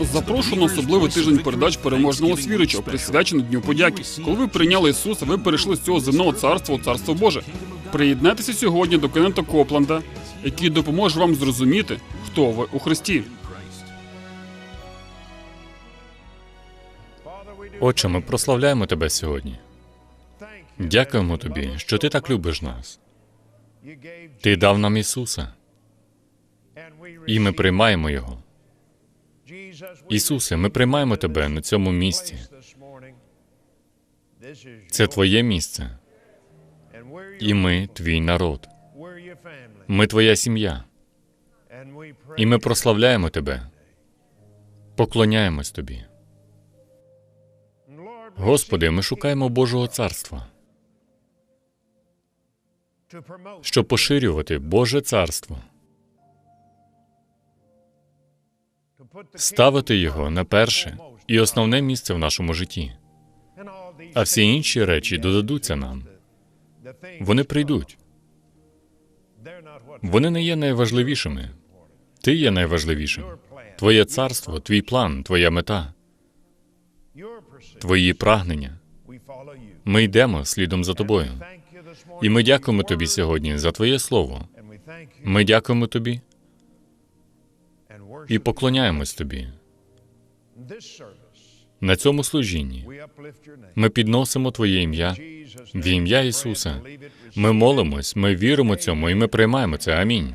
Запрошую на особливий тиждень передач переможного свірича, присвячений Дню подяки. Коли ви прийняли Ісуса, ви перейшли з цього земного царства у царство Боже. Приєднайтеся сьогодні до Кеннета Копланда, який допоможе вам зрозуміти, хто ви у Христі. Отче, ми прославляємо тебе сьогодні. Дякуємо тобі, що ти так любиш нас. Ти дав нам Ісуса, і ми приймаємо Його. Ісусе, ми приймаємо тебе на цьому місці. Це твоє місце, і ми твій народ. Ми твоя сім'я, і ми прославляємо тебе, поклоняємось тобі. Господи, ми шукаємо Божого царства, щоб поширювати Боже царство, ставити його на перше і основне місце в нашому житті. А всі інші речі додадуться нам. Вони прийдуть. Вони не є найважливішими. Ти є найважливішим. Твоє царство, твій план, твоя мета, твої прагнення. Ми йдемо слідом за тобою. І ми дякуємо тобі сьогодні за твоє слово. Ми дякуємо тобі і поклоняємось тобі. На цьому служінні ми підносимо Твоє ім'я в ім'я Ісуса. Ми молимось, ми віримо цьому і ми приймаємо це. Амінь.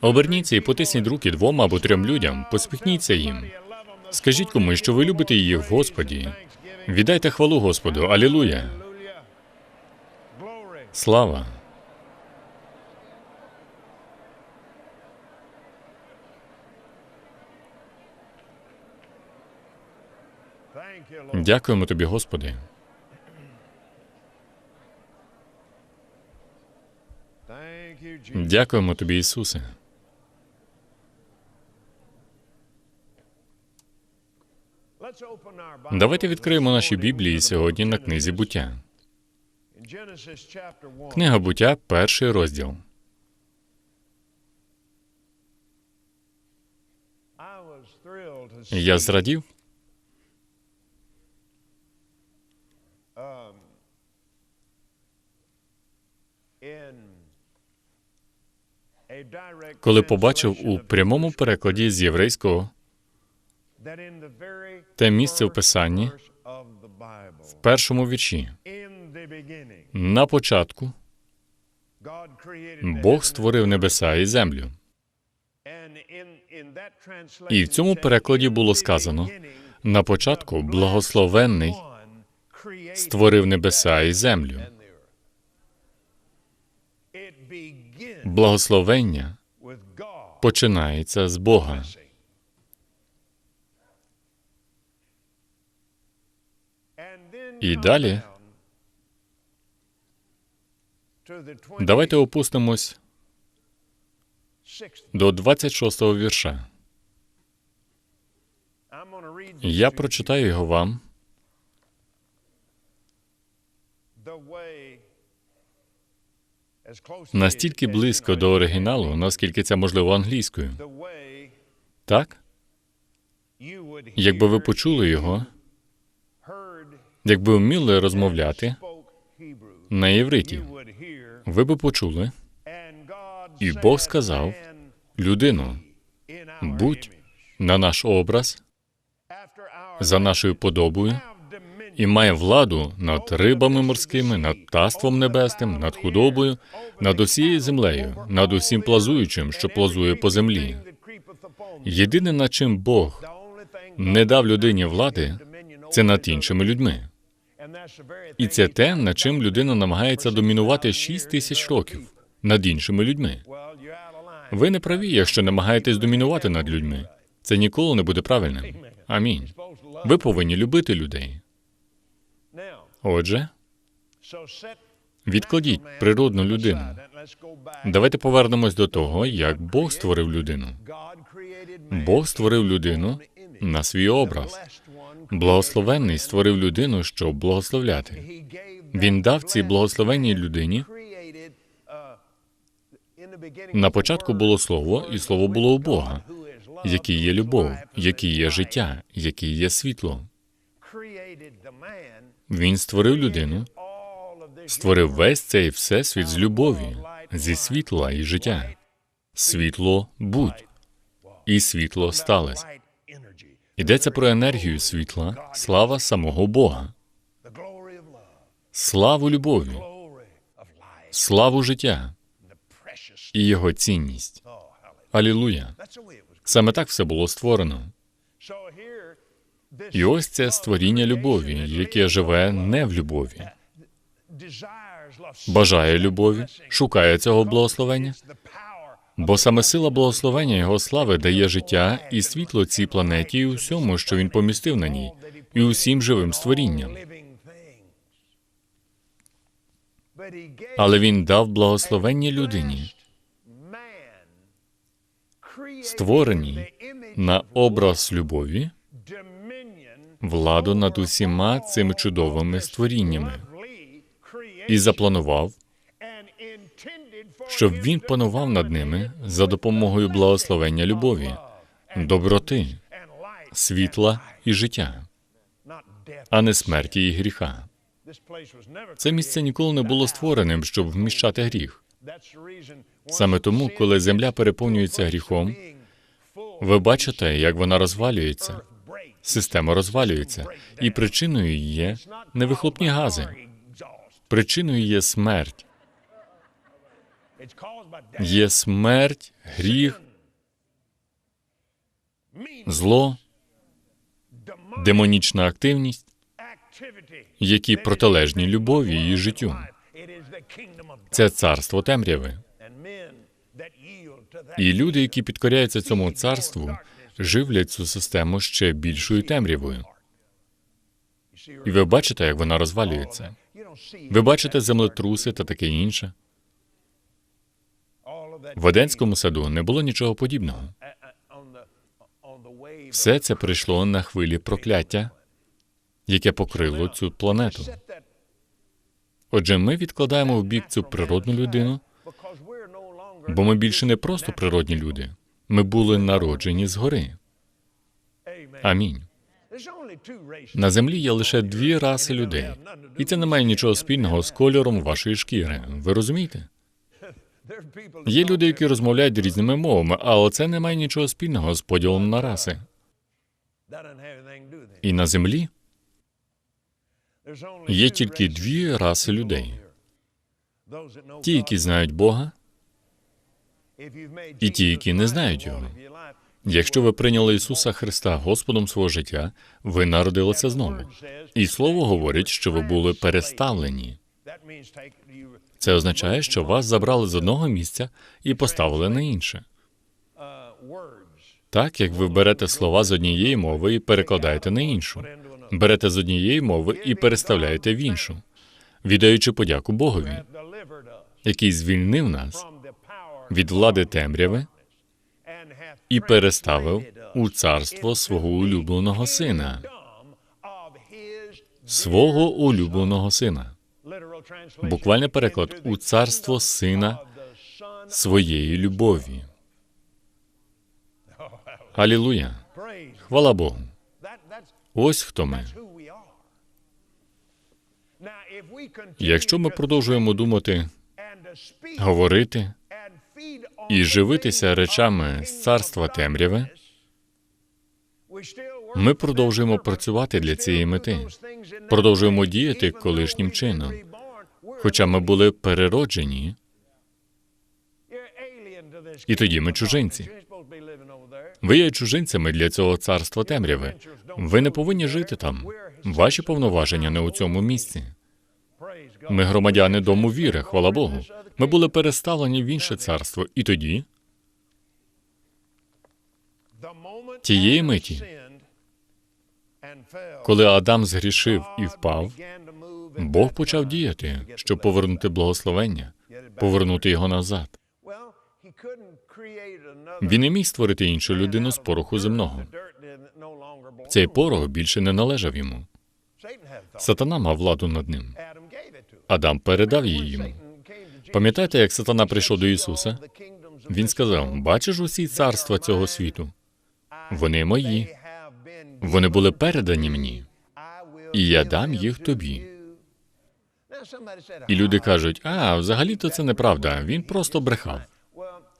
Оберніться і потисніть руки двом або трьом людям, посміхніться їм. Скажіть комусь, що ви любите їх в Господі. Віддайте хвалу Господу. Алілуя. Слава. Дякуємо тобі, Господи. Дякуємо тобі, Ісусе. Давайте відкриємо наші Біблії сьогодні на книзі буття. Книга буття, перший розділ. Я зрадів, коли побачив у прямому перекладі з єврейського те місце в Писанні в першому вірші. На початку Бог створив небеса і землю. І в цьому перекладі було сказано: на початку благословенний створив небеса і землю. Благословення починається з Бога. І далі давайте опустимось до 26-го вірша. Я прочитаю його вам. Настільки близько до оригіналу, наскільки це можливо англійською. Так? Якби ви почули його, якби вміли розмовляти на євриті, ви би почули, і Бог сказав, людину, будь на наш образ, за нашою подобою, і має владу над рибами морськими, над птаством небесним, над худобою, над усією землею, над усім плазуючим, що плазує по землі. Єдине, над чим Бог не дав людині влади, це над іншими людьми. І це те, над чим людина намагається домінувати 6 тисяч років над іншими людьми. Ви не праві, якщо намагаєтесь домінувати над людьми. Це ніколи не буде правильним. Амінь. Ви повинні любити людей. Отже, відкладіть природну людину. Давайте повернемось до того, як Бог створив людину. Бог створив людину на свій образ. Благословенний створив людину, щоб благословляти. Він дав цій благословенній людині. На початку було слово, і слово було у Бога. який є любов, який є життя, який є світло. Він створив людину, створив весь цей всесвіт з любові, зі світла і життя. Світло будь, і світло сталося. Йдеться про енергію світла, слава самого Бога, славу любові, славу життя і його цінність. Алілуя! Саме так все було створено. І ось це створіння любові, яке живе не в любові, бажає любові, шукає цього благословення, бо саме сила благословення його слави дає життя і світло цій планеті і усьому, що він помістив на ній, і усім живим створінням. Але він дав благословення людині, створеній на образ любові, владу над усіма цими чудовими створіннями, і запланував, щоб він панував над ними за допомогою благословення любові, доброти, світла і життя, а не смерті і гріха. Це місце ніколи не було створеним, щоб вміщати гріх. Саме тому, коли земля переповнюється гріхом, ви бачите, як вона розвалюється, система розвалюється, і причиною є не вихлопні гази, причиною є смерть. Є смерть, гріх, зло, демонічна активність, які протилежні любові і життю. Це царство темряви. І люди, які підкоряються цьому царству, живлять цю систему ще більшою темрявою. І ви бачите, як вона розвалюється. Ви бачите землетруси та таке інше. В Едемському саду не було нічого подібного. Все це прийшло на хвилі прокляття, яке покрило цю планету. Отже, ми відкладаємо в бік цю природну людину, бо ми більше не просто природні люди. Ми були народжені згори. Амінь. На землі є лише дві раси людей, і це не має нічого спільного з кольором вашої шкіри. Ви розумієте? Є люди, які розмовляють різними мовами, але це не має нічого спільного з поділом на раси. І на землі є тільки дві раси людей: ті, які знають Бога, і ті, які не знають його. Якщо ви прийняли Ісуса Христа Господом свого життя, ви народилися знову. І слово говорить, що ви були переставлені. Це означає, що вас забрали з одного місця і поставили на інше. Так як ви берете слова з однієї мови і перекладаєте на іншу, берете з однієї мови і переставляєте в іншу, віддаючи подяку Богові, який звільнив нас від влади темряви і переставив у царство свого улюбленого сина, свого улюбленого сина. Буквальний переклад у царство сина своєї любові. Алілуя! Хвала Богу! Ось хто ми. Якщо ми продовжуємо думати, говорити і живитися речами з царства темряви, ми продовжуємо працювати для цієї мети, продовжуємо діяти колишнім чином. Хоча ми були перероджені, і тоді ми чужинці. Ви є чужинцями для цього царства темряви. Ви не повинні жити там. Ваші повноваження не у цьому місці. Ми громадяни дому віри, хвала Богу. Ми були переставлені в інше царство, і тоді тієї миті, коли Адам згрішив і впав, Бог почав діяти, щоб повернути благословення, повернути його назад. Він не міг створити іншу людину з пороху земного. Цей порох більше не належав йому. Сатана мав владу над ним. Адам передав її йому. Пам'ятаєте, як сатана прийшов до Ісуса? Він сказав: Бачиш усі царства цього світу? Вони мої. Вони були передані мені, і я дам їх тобі. І люди кажуть: а, взагалі-то це неправда. Він просто брехав.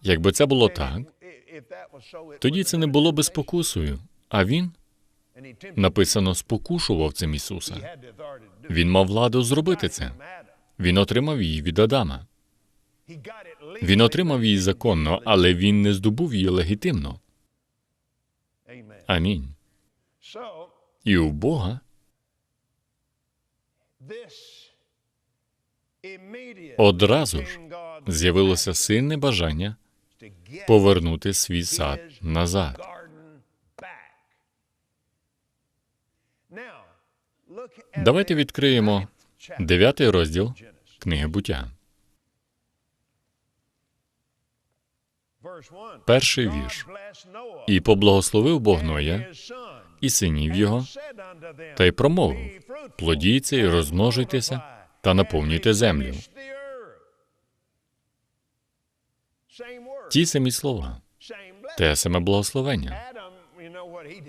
Якби це було так, тоді це не було би спокусою. А він написано спокушував цим Ісуса. Він мав владу зробити це. Він отримав її від Адама. Він отримав її законно, але він не здобув її легітимно. Амінь. І у Бога одразу ж з'явилося сильне бажання повернути свій сад назад. Давайте відкриємо дев'ятий розділ книги буття. Перший вірш. І поблагословив Бог Ноя і синів його, та й промовив: плодіться і розмножуйтеся та наповнюйте землю. Ті самі слова, те саме благословення.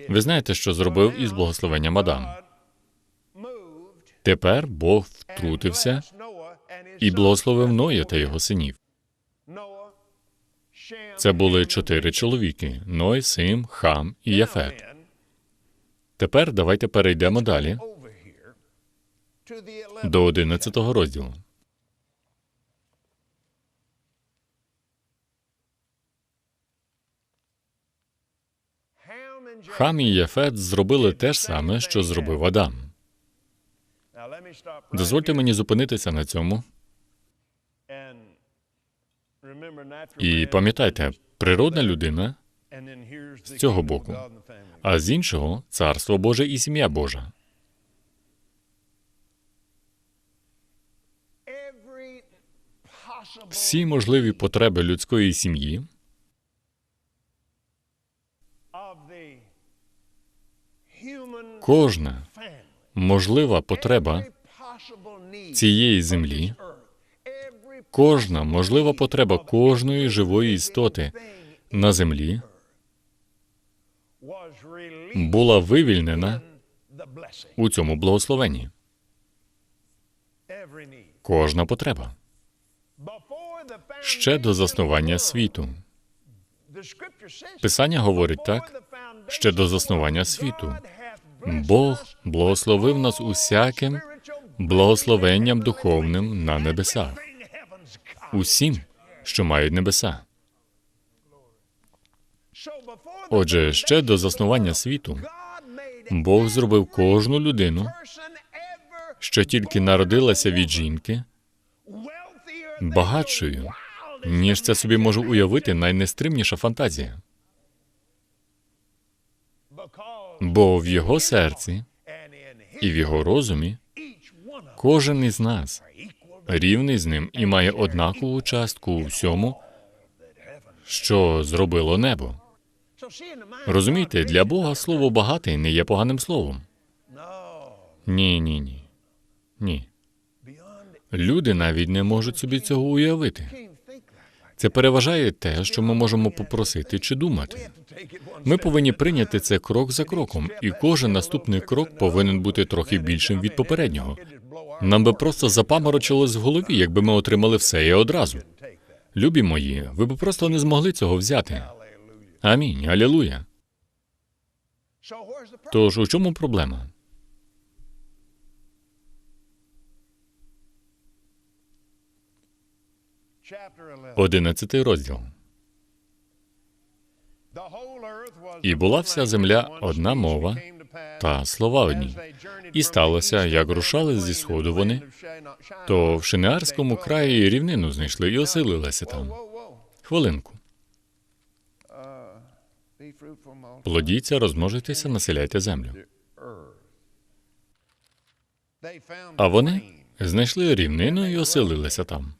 Ви знаєте, що зробив із благословенням Адам. Тепер Бог втрутився і благословив Ноя та його синів. Це були чотири чоловіки: Ной, Сим, Хам і Яфет. Тепер давайте перейдемо далі до 11 розділу. Хам і Яфет зробили те ж саме, що зробив Адам. Дозвольте мені зупинитися на цьому. І пам'ятайте, природна людина з цього боку, а з іншого царство Боже і сім'я Божа. Всі можливі потреби людської сім'ї кожна можлива потреба цієї землі, кожна можлива потреба кожної живої істоти на землі була вивільнена у цьому благословенні. Кожна потреба ще до заснування світу. Писання говорить так, ще до заснування світу. Бог благословив нас усяким благословенням духовним на небесах, усім, що мають небеса. Отже, ще до заснування світу Бог зробив кожну людину, що тільки народилася від жінки, багатшою, ніж це собі може уявити найнестримніша фантазія. Бо в його серці і в його розумі кожен із нас рівний з ним і має однакову частку у всьому, що зробило небо. Розумієте, для Бога слово багатий не є поганим словом. Ні, ні, ні. Ні. Люди навіть не можуть собі цього уявити. Це переважає те, що ми можемо попросити чи думати. Ми повинні прийняти це крок за кроком, і кожен наступний крок повинен бути трохи більшим від попереднього. Нам би просто запаморочилось в голові, якби ми отримали все і одразу. Любі мої, ви б просто не змогли цього взяти. Амінь. Алілуя. Тож у чому проблема? Одинадцятий розділ. І була вся земля одна мова Та слова одні. І сталося, як рушали зі сходу вони, то в Шинеарському краї рівнину знайшли і оселилися там. Хвилинку. Плодіться, розмножуйтеся, населяйте землю. А вони знайшли рівнину і оселилися там.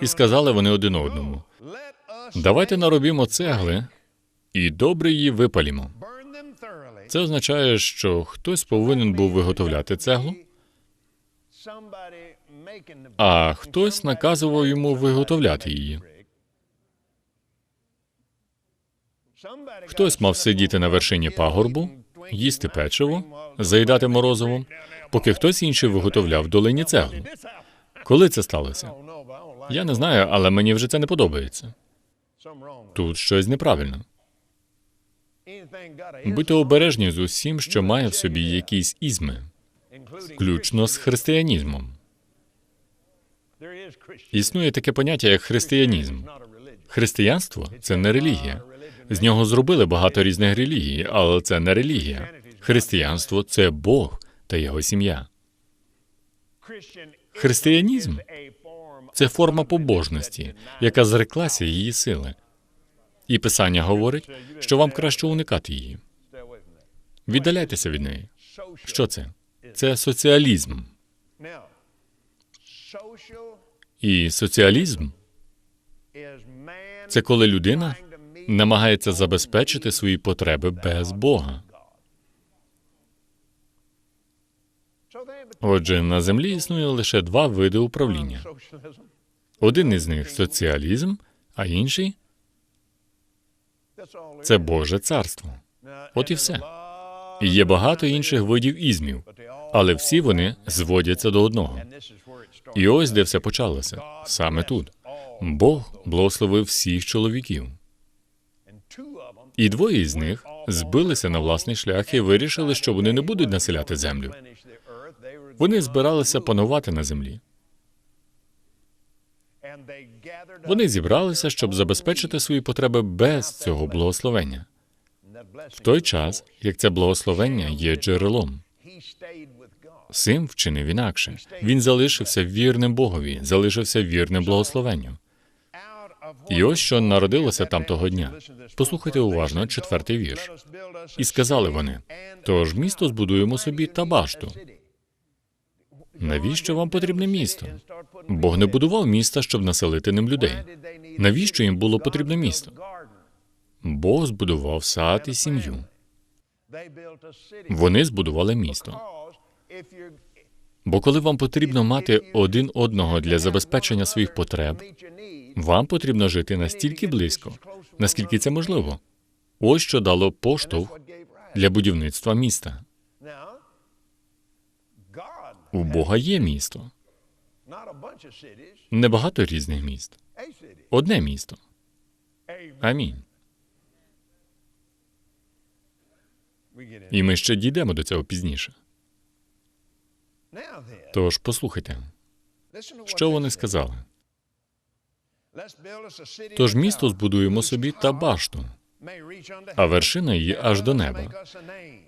І сказали вони один одному: давайте наробімо цегли і добре її випалімо. Це означає, що хтось повинен був виготовляти цеглу, а хтось наказував йому виготовляти її. Хтось мав сидіти на вершині пагорбу, їсти печиво, заїдати морозивом, поки хтось інший виготовляв долині цеглу. Коли це сталося? Я не знаю, але мені вже це не подобається. Тут щось неправильно. Будьте обережні з усім, що має в собі якісь ізми, включно з християнізмом. Існує таке поняття, як християнізм. Християнство це не релігія. З нього зробили багато різних релігій, але це не релігія. Християнство це Бог та його сім'я. Християнізм Це форма побожності, яка зреклася її сили. І писання говорить, що вам краще уникати її. Віддаляйтеся від неї. Що це? Це соціалізм. І соціалізм це коли людина намагається забезпечити свої потреби без Бога. Отже, на землі існує лише два види управління. Один із них соціалізм, а інший це Боже царство. От і все. І є багато інших видів ізмів, але всі вони зводяться до одного. І ось де все почалося саме тут. Бог благословив всіх чоловіків. І двоє з них збилися на власний шлях і вирішили, що вони не будуть населяти землю. Вони збиралися панувати на землі. Вони зібралися, щоб забезпечити свої потреби без цього благословення. В той час, як це благословення є джерелом. Сим вчинив інакше. Він залишився вірним Богові, залишився вірним благословенню. І ось що народилося там того дня. Послухайте уважно четвертий вірш. І сказали вони: тож місто збудуємо собі та башту. Навіщо вам потрібне місто? Бог не будував міста, щоб населити ним людей. Навіщо їм було потрібне місто? Бог збудував сад і сім'ю. Вони збудували місто. Бо коли вам потрібно мати один одного для забезпечення своїх потреб, вам потрібно жити настільки близько, наскільки це можливо. Ось що дало поштовх для будівництва міста. У Бога є місто, небагато різних міст. Одне місто. Амінь. І ми ще дійдемо до цього пізніше. Тож послухайте, що вони сказали. Тож місто збудуємо собі та башту, а вершина її аж до неба.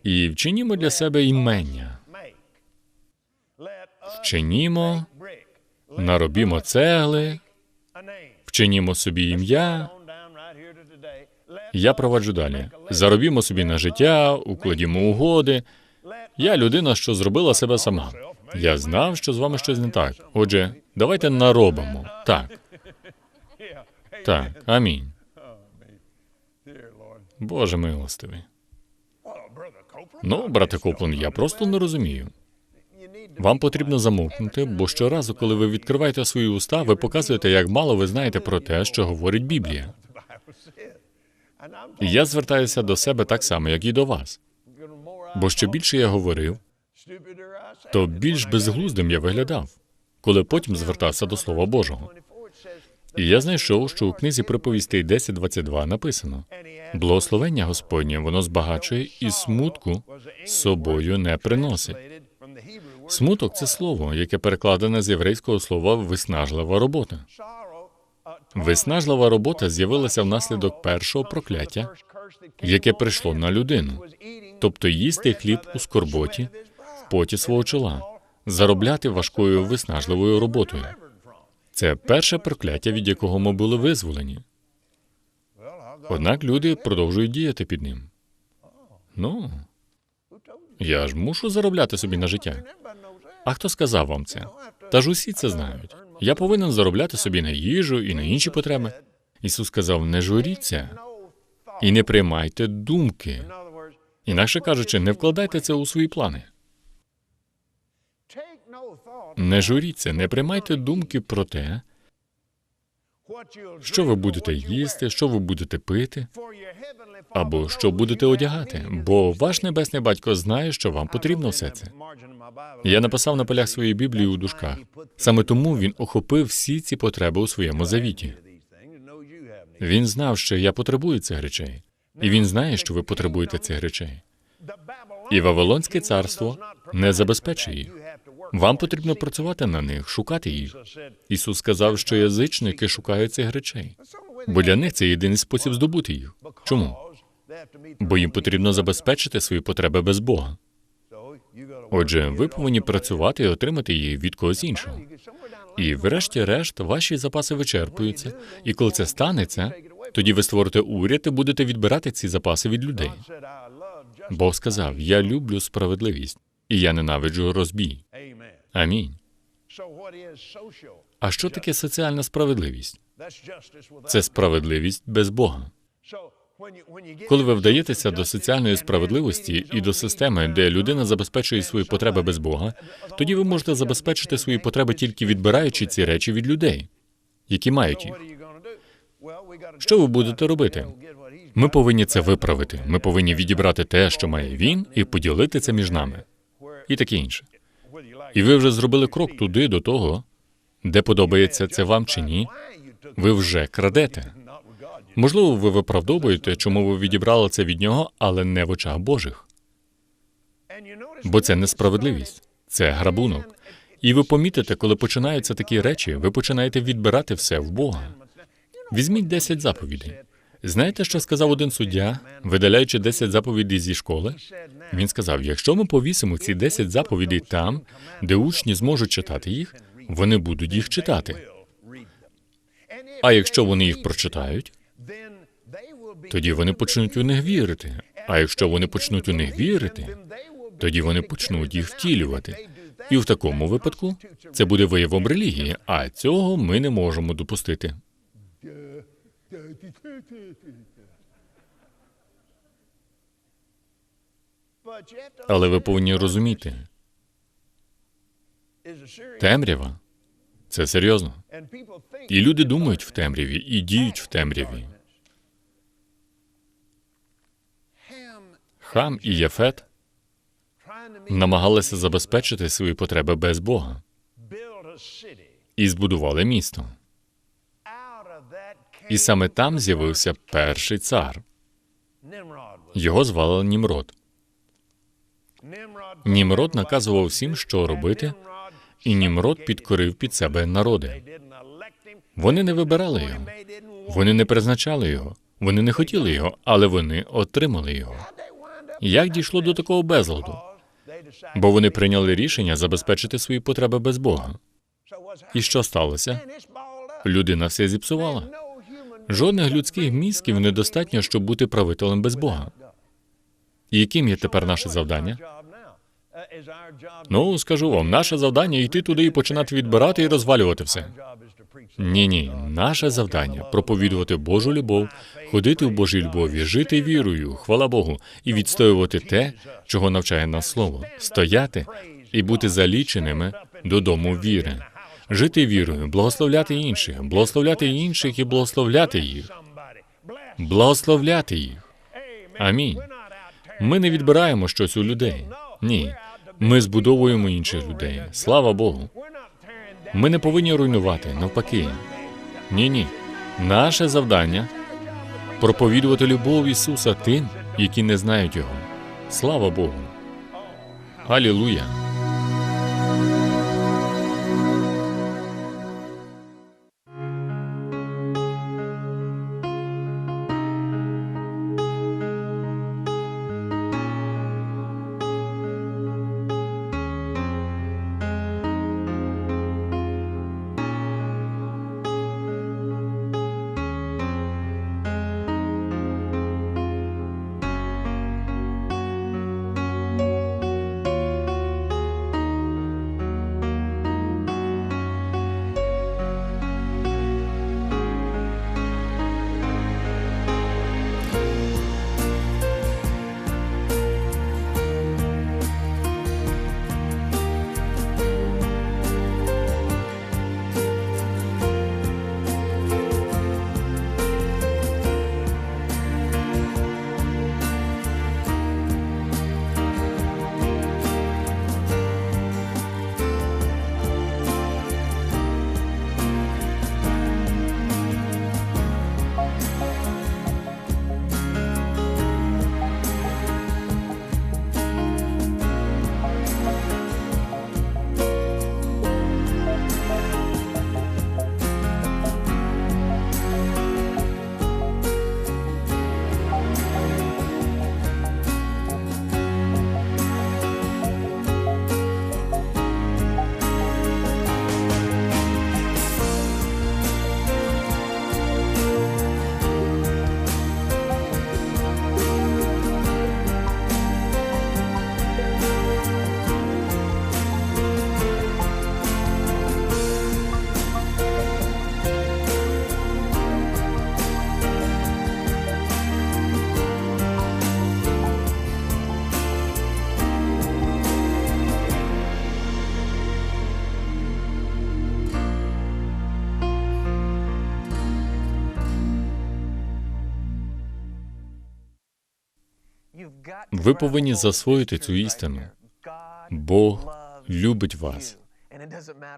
І вчинімо для себе імення. Вчинімо, наробімо цегли, вчинімо собі ім'я. Я проваджу далі. Заробімо собі на життя, укладімо угоди. Я людина, що зробила себе сама. Я знав, що з вами щось не так. Отже, давайте наробимо. Так. Так, амінь. Боже милостивий. Ну, брате Коплен, я просто не розумію. Вам потрібно замовкнути, бо щоразу, коли ви відкриваєте свої уста, ви показуєте, як мало ви знаєте про те, що говорить Біблія. І я звертаюся до себе так само, як і до вас. Бо що більше я говорив, то більш безглуздим я виглядав, коли потім звертався до Слова Божого. І я знайшов, що у книзі приповістей 10.22 написано: благословення Господнє воно збагачує і смутку з собою не приносить. Смуток це слово, яке перекладене з єврейського слова виснажлива робота. Виснажлива робота з'явилася внаслідок першого прокляття, яке прийшло на людину, тобто їсти хліб у скорботі, в поті свого чола, заробляти важкою виснажливою роботою. Це перше прокляття, від якого ми були визволені. Однак люди продовжують діяти під ним. Ну, я ж мушу заробляти собі на життя. А хто сказав вам це? Та ж усі це знають. Я повинен заробляти собі на їжу і на інші потреби. Ісус сказав: не журіться і не приймайте думки. Інакше кажучи, не вкладайте це у свої плани. Не журіться, не приймайте думки про те, Що ви будете їсти, що ви будете пити, або що будете одягати, бо ваш небесний батько знає, що вам потрібно все це. Я написав на полях своєї Біблії у дужках. Саме тому він охопив всі ці потреби у своєму завіті. Він знав, що я потребую цих речей, і він знає, що ви потребуєте цих речей. І Вавилонське царство не забезпечує їх. Вам потрібно працювати на них, шукати їх. Ісус сказав, що язичники шукають цих речей, бо для них це єдиний спосіб здобути їх. Чому? Бо їм потрібно забезпечити свої потреби без Бога. Отже, ви повинні працювати і отримати її від когось іншого. І, врешті-решт, ваші запаси вичерпуються. І коли це станеться, тоді ви створите уряд і будете відбирати ці запаси від людей. Бог сказав: Я люблю справедливість, і я ненавиджу розбій. Амінь. А що таке соціальна справедливість? Це справедливість без Бога. Коли ви вдаєтеся до соціальної справедливості і до системи, де людина забезпечує свої потреби без Бога, тоді ви можете забезпечити свої потреби тільки відбираючи ці речі від людей, які мають їх. Що ви будете робити? Ми повинні це виправити. Ми повинні відібрати те, що має він, і поділити це між нами, і таке інше. І ви вже зробили крок туди до того, де подобається це вам чи ні. Ви вже крадете. Можливо, ви виправдовуєте, чому ви відібрали це від нього, але не в очах Божих. Бо це несправедливість, це грабунок. І ви помітите, коли починаються такі речі, ви починаєте відбирати все в Бога. Візьміть 10 заповідей. Знаєте, що сказав один суддя, видаляючи 10 заповідей зі школи? Він сказав: якщо ми повісимо ці 10 заповідей там, де учні зможуть читати їх, вони будуть їх читати. А якщо вони їх прочитають, тоді вони почнуть у них вірити. А якщо вони почнуть у них вірити, тоді вони почнуть їх втілювати. І в такому випадку це буде виявом релігії, а цього ми не можемо допустити. Але ви повинні розуміти, темрява це серйозно. І люди думають в темряві і діють в темряві. Хам і Єфет намагалися забезпечити свої потреби без Бога і збудували місто. І саме там з'явився перший цар. Його звали Німрод. Німрод наказував всім, що робити, і Німрод підкорив під себе народи. Вони не вибирали його, вони не призначали його, вони не хотіли його, але вони отримали його. Як дійшло до такого безладу? Бо вони прийняли рішення забезпечити свої потреби без Бога. І що сталося? Людина все зіпсувала. Жодних людських мізків недостатньо, щоб бути правителем без Бога. І яким є тепер наше завдання? Ну, скажу вам, наше завдання йти туди і починати відбирати і розвалювати все. Ні, ні, наше завдання проповідувати Божу любов, ходити в Божій любові, жити вірою, хвала Богу, і відстоювати те, чого навчає нас слово, стояти і бути заліченими додому віри, жити вірою, благословляти інших, благословляти інших і благословляти їх, благословляти їх. Амінь. Ми не відбираємо щось у людей. Ні. Ми збудовуємо інших людей. Слава Богу. Ми не повинні руйнувати, навпаки. Ні, ні. Наше завдання проповідувати любов Ісуса тим, які не знають Його. Слава Богу. Алілуя. Ви повинні засвоїти цю істину. Бог любить вас.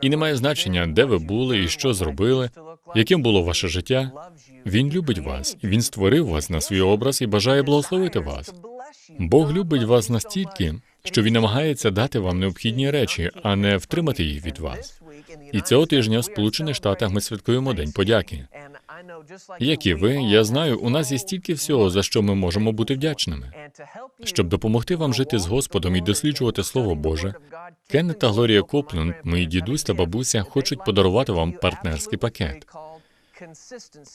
І немає значення, де ви були і що зробили, яким було ваше життя. Він любить вас, він створив вас на свій образ і бажає благословити вас. Бог любить вас настільки, що він намагається дати вам необхідні речі, а не втримати їх від вас. І цього тижня в Сполучених Штатах ми святкуємо День подяки. Як і ви, я знаю, у нас є стільки всього, за що ми можемо бути вдячними. Щоб допомогти вам жити з Господом і досліджувати Слово Боже, Кеннет та Глорія Копленд, мої дідусь та бабуся, хочуть подарувати вам партнерський пакет.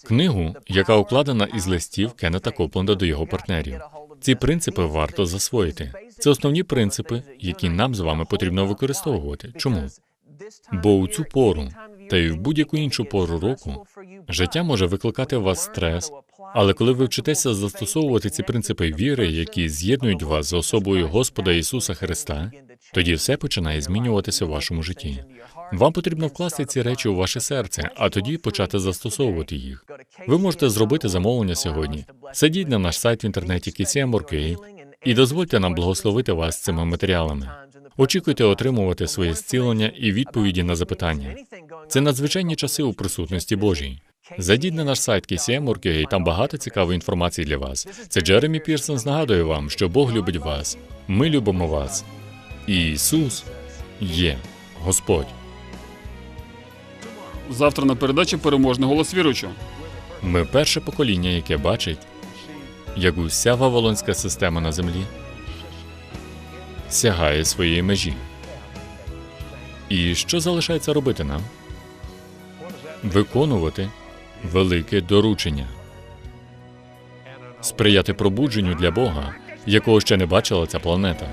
Книгу, яка укладена із листів Кеннета Копленда до його партнерів. Ці принципи варто засвоїти. Це основні принципи, які нам з вами потрібно використовувати. Чому? Бо у цю пору, та й в будь-яку іншу пору року, життя може викликати у вас стрес, але коли ви вчитеся застосовувати ці принципи віри, які з'єднують вас з особою Господа Ісуса Христа, тоді все починає змінюватися в вашому житті. Вам потрібно вкласти ці речі у ваше серце, а тоді почати застосовувати їх. Ви можете зробити замовлення сьогодні. Сидіть на наш сайт в інтернеті KCM.org.ua і дозвольте нам благословити вас цими матеріалами. Очікуйте отримувати своє зцілення і відповіді на запитання. Це надзвичайні часи у присутності Божій. Зайдіть на наш сайт KCM.org.ua, там багато цікавої інформації для вас. Це Джеремі Пірсонс нагадує вам, що Бог любить вас. Ми любимо вас. І Ісус є Господь. Завтра на передачі переможний голос віруючого. Ми перше покоління, яке бачить, як уся вавилонська система на землі сягає своєї межі. І що залишається робити нам? Виконувати велике доручення, сприяти пробудженню для Бога, якого ще не бачила ця планета.